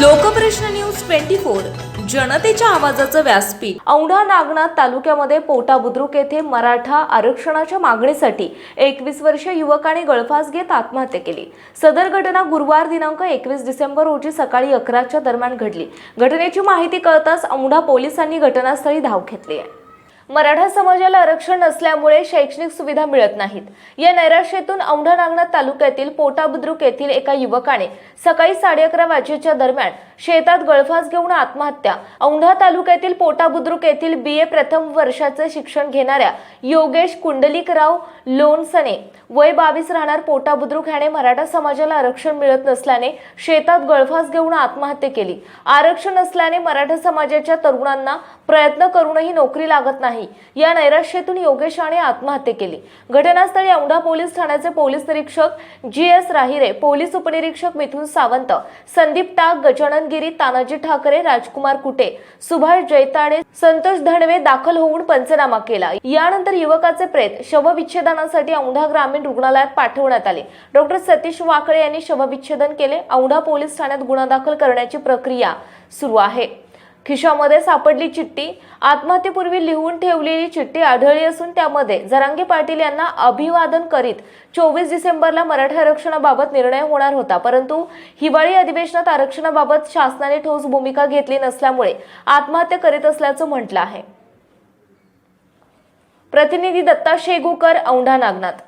Lokprashna news twenty four जनतेच्या आवाजाचं व्यासपीठ. औंढा नागनाथ तालुक्यामध्ये पोटा बुद्रुक येथे मराठा आरक्षणाच्या मागणीसाठी एकवीस वर्षीय युवकाने गळफास घेत आत्महत्या केली. सदर घटना गुरुवार दिनांक एकवीस डिसेंबर रोजी सकाळी अकराच्या दरम्यान घडली. घटनेची माहिती कळताच औंढा पोलिसांनी घटनास्थळी धाव घेतली आहे. मराठा समाजाला आरक्षण नसल्यामुळे शैक्षणिक सुविधा मिळत नाहीत. या नैराश्यातून औंढा नागनाथ तालुक्यातील पोटाबुद्रुक येथील एका युवकाने सकाळी साडे अकरा वाजेच्या दरम्यान शेतात गळफास घेऊन आत्महत्या. औंढा तालुक्यातील पोटाबुद्रुक येथील बी. ए. प्रथम वर्षाचे शिक्षण घेणाऱ्या योगेश कुंडलिकराव लोणसने वय बावीस राहणार पोटाबुद्रुक ह्याने मराठा समाजाला आरक्षण मिळत नसल्याने शेतात गळफास घेऊन आत्महत्या केली. आरक्षण असल्याने मराठा समाजाच्या तरुणांना प्रयत्न करूनही नोकरी लागत नाही. या नैराश्यातून योगेशाने आत्महत्या केली. घटनास्थळी औंढा पोलीस ठाण्याचे पोलीस निरीक्षक जी एस राहिरे पोलीस उपनिरीक्षक मिथुन सावंत संदीप टाक गजानन गिरी तानाजी ठाकरे राजकुमार कुटे सुभाष जैताडे संतोष धणवे दाखल होऊन पंचनामा केला. यानंतर युवकाचे प्रेत शवविच्छेदनासाठी औंढा ग्रामीण रुग्णालयात पाठवण्यात आले. डॉक्टर सतीश वाकळे यांनी शवविच्छेदन केले. औंढा पोलीस ठाण्यात गुन्हा दाखल करण्याची प्रक्रिया सुरू आहे. खिशामध्ये सापडली चिठ्ठी. आत्महत्येपूर्वी लिहून ठेवलेली चिठ्ठी आढळली असून त्यामध्ये जरांगे पाटील यांना अभिवादन करीत चोवीस डिसेंबरला मराठा आरक्षणाबाबत निर्णय होणार होता. परंतु हिवाळी अधिवेशनात आरक्षणाबाबत शासनाने ठोस भूमिका घेतली नसल्यामुळे आत्महत्या करीत असल्याचं म्हटलं आहे. प्रतिनिधी Datta Shegukar Aundha Nagnath.